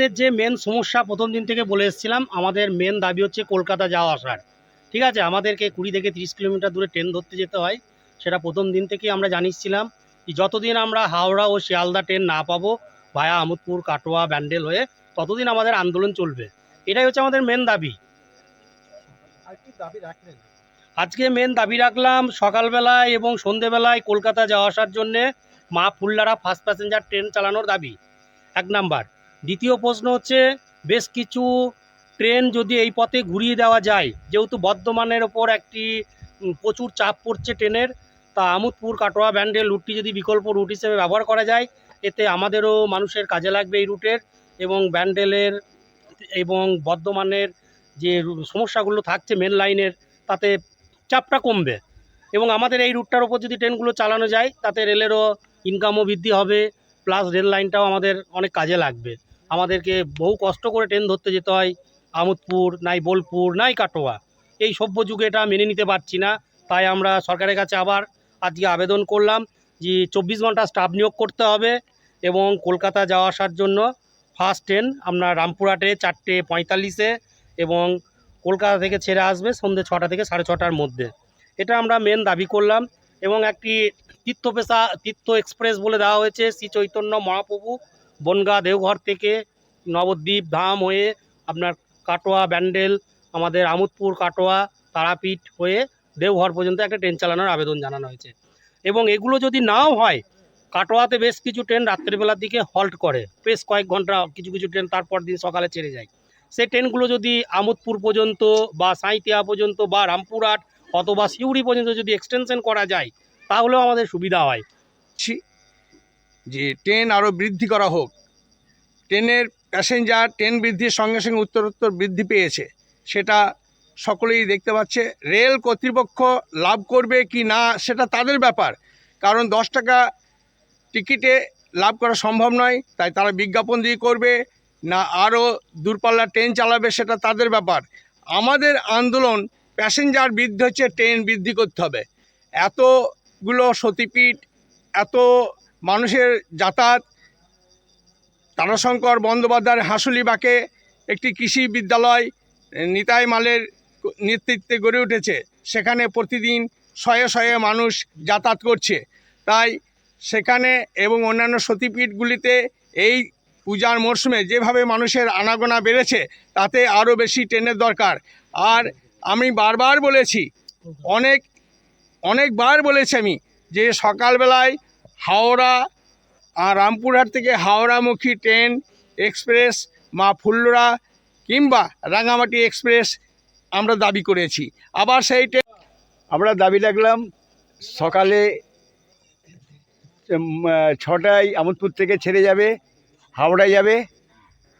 আমাদের যে মেন সমস্যা প্রথম দিন থেকে বলে এসেছিলাম, আমাদের মেন দাবি হচ্ছে কলকাতা যাওয়া আসার। ঠিক আছে? আমাদেরকে কুড়ি থেকে তিরিশ কিলোমিটার দূরে ট্রেন ধরতে যেতে হয়। সেটা প্রথম দিন থেকেই আমরা জানিয়েছিলাম যতদিন আমরা হাওড়া ও শিয়ালদা ট্রেন না পাবো, ভায়া আমোদপুর, কাটোয়া, ব্যান্ডেল হয়ে ততদিন আমাদের আন্দোলন চলবে। এটাই হচ্ছে আমাদের মেন দাবি। আজকে মেন দাবি রাখলাম সকালবেলায় এবং সন্ধেবেলায় কলকাতা যাওয়া আসার জন্যে মা ফুল্লারা ফার্স্ট প্যাসেঞ্জার ট্রেন চালানোর দাবি। এক নাম্বার। দ্বিতীয় প্রশ্ন হচ্ছে, বেশ কিছু ট্রেন যদি এই পথে ঘুরিয়ে দেওয়া যায়, যেহেতু বর্ধমানের ওপর একটি প্রচুর চাপ পড়ছে ট্রেনের, তা আমোদপুর কাটোয়া ব্যান্ডেল রুটটি যদি বিকল্প রুট হিসেবে ব্যবহার করা যায়, এতে আমাদেরও মানুষের কাজে লাগবে এই রুটের এবং ব্যান্ডেলের এবং বর্ধমানের যে সমস্যাগুলো থাকছে মেন লাইনের তাতে চাপটা কমবে। এবং আমাদের এই রুটটার ওপর যদি ট্রেনগুলো চালানো যায়, তাতে রেলেরও ইনকামও বৃদ্ধি হবে প্লাস রেল লাইনটাও আমাদের অনেক কাজে লাগবে। আমাদেরকে বহু কষ্ট করে ট্রেন ধরতে যেতে হয়। আমোদপুর, নাই বোলপুর, নাই কাটোয়া। এই সভ্য যুগে এটা মেনে নিতে পারছি না। তাই আমরা সরকারের কাছে আবার আজকে আবেদন করলাম যে চব্বিশ ঘণ্টা স্টাফ নিয়োগ করতে হবে এবং কলকাতা যাওয়া আসার জন্য ফার্স্ট ট্রেন আপনার রামপুরহাটে চারটে পঁয়তাল্লিশে এবং কলকাতা থেকে ছেড়ে আসবে সন্ধ্যে ছটা থেকে সাড়ে ছটার মধ্যে। এটা আমরা মেন দাবি করলাম এবং একটি তীর্থ পেশা তীর্থ এক্সপ্রেস বলে দেওয়া হয়েছে। শ্রী চৈতন্য মহাপ্রভু বনগা দেওঘর থেকে নবদ্বীপ ধাম হয়ে আপনার কাটোয়া, ব্যান্ডেল, আমাদের আমোদপুর, কাটোয়া, তারাপীঠ হয়ে দেওঘর পর্যন্ত একটা ট্রেন চালানোর আবেদন জানানো হয়েছে। এবং এগুলো যদি নাও হয়, কাটোয়াতে বেশ কিছু ট্রেন রাত্রেবেলার দিকে হল্ট করে। বেশ কয়েক ঘণ্টা, কিছু কিছু ট্রেন তারপর দিন সকালে ছেড়ে যায়। সেই ট্রেনগুলো যদি আমোদপুর পর্যন্ত বা সাঁইতিয়া পর্যন্ত বা রামপুরহাট অথবা সিউড়ি পর্যন্ত যদি এক্সটেনশন করা যায়, তাহলেও আমাদের সুবিধা হয়। যে ট্রেন আরও বৃদ্ধি করা হোক। ট্রেনের প্যাসেঞ্জার, ট্রেন বৃদ্ধির সঙ্গে সঙ্গে উত্তরোত্তর বৃদ্ধি পেয়েছে। সেটা সকলেই দেখতে পাচ্ছে। রেল কর্তৃপক্ষ লাভ করবে কি না, সেটা তাদের ব্যাপার। কারণ দশ টাকা টিকিটে লাভ করা সম্ভব নয়, তাই তারা বিজ্ঞাপন দিয়ে করবে, না আরও দূরপাল্লার ট্রেন চালাবে, সেটা তাদের ব্যাপার। আমাদের আন্দোলন, প্যাসেঞ্জার বৃদ্ধি হচ্ছে, ট্রেন বৃদ্ধি করতে হবে। এতগুলো সতীপীঠ, এত মানুষের যাতায়াত, তারাশঙ্কর বন্দ্যোপাধ্যায়ের হাসুলিবাকে একটি কৃষি বিদ্যালয়, নিতাই মালের নেতৃত্বে গড়ে উঠেছে। সেখানে প্রতিদিন শয়ে শয়ে মানুষ যাতায়াত করছে। তাই সেখানে এবং অন্যান্য সতীপীঠগুলিতে এই পূজার মরশুমে যেভাবে মানুষের আনাগোনা বেড়েছে, তাতে আরও বেশি ট্রেনের দরকার। আর আমি বারবার বলেছি, অনেক, অনেকবার বলেছি আমি যে সকালবেলায় হাওড়া রামপুরহাট থেকে হাওড়ামুখী ট্রেন এক্সপ্রেস মা ফুল্লরা কিংবা রাঙামাটি এক্সপ্রেস আমরা দাবি করেছি। আবার সেই ট্রেন আমরা দাবি রাখলাম সকালে ছটায় আমোদপুর থেকে ছেড়ে যাবে, হাওড়ায় যাবে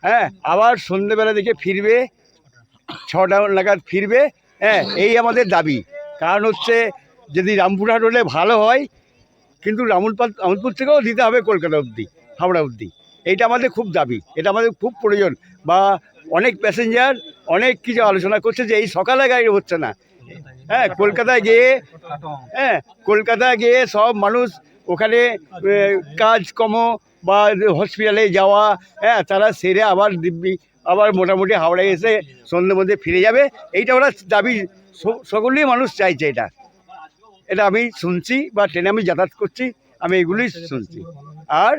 হ্যাঁ আবার সন্ধেবেলা দিকে ফিরবে, ছটা নাগাদ ফিরবে হ্যাঁ এই আমাদের দাবি। কারণ হচ্ছে যদি রামপুরহাট হলে ভালো হয় কিন্তু রামুলপাল আমোদপুর থেকেও দিতে হবে কলকাতা অবধি, হাওড়া অবধি। এইটা আমাদের খুব দাবি, এটা আমাদের খুব প্রয়োজন। বা অনেক প্যাসেঞ্জার অনেক কিছু আলোচনা করছে যে এই সকালে গাড়ি হচ্ছে না। হ্যাঁ কলকাতায় গিয়ে হ্যাঁ কলকাতায় গিয়ে সব মানুষ ওখানে কাজকর্ম বা হসপিটালে যাওয়া হ্যাঁ তারা সেরে আবার দিব্যি, আবার মোটামুটি হাওড়ায় এসে সন্ধ্যের মধ্যে ফিরে যাবে। এইটা ওরা দাবি সকলেই মানুষ চাইছে এটা। এটা আমি শুনছি বা ট্রেনে আমি যাতায়াত করছি আমি এগুলোই শুনছি। আর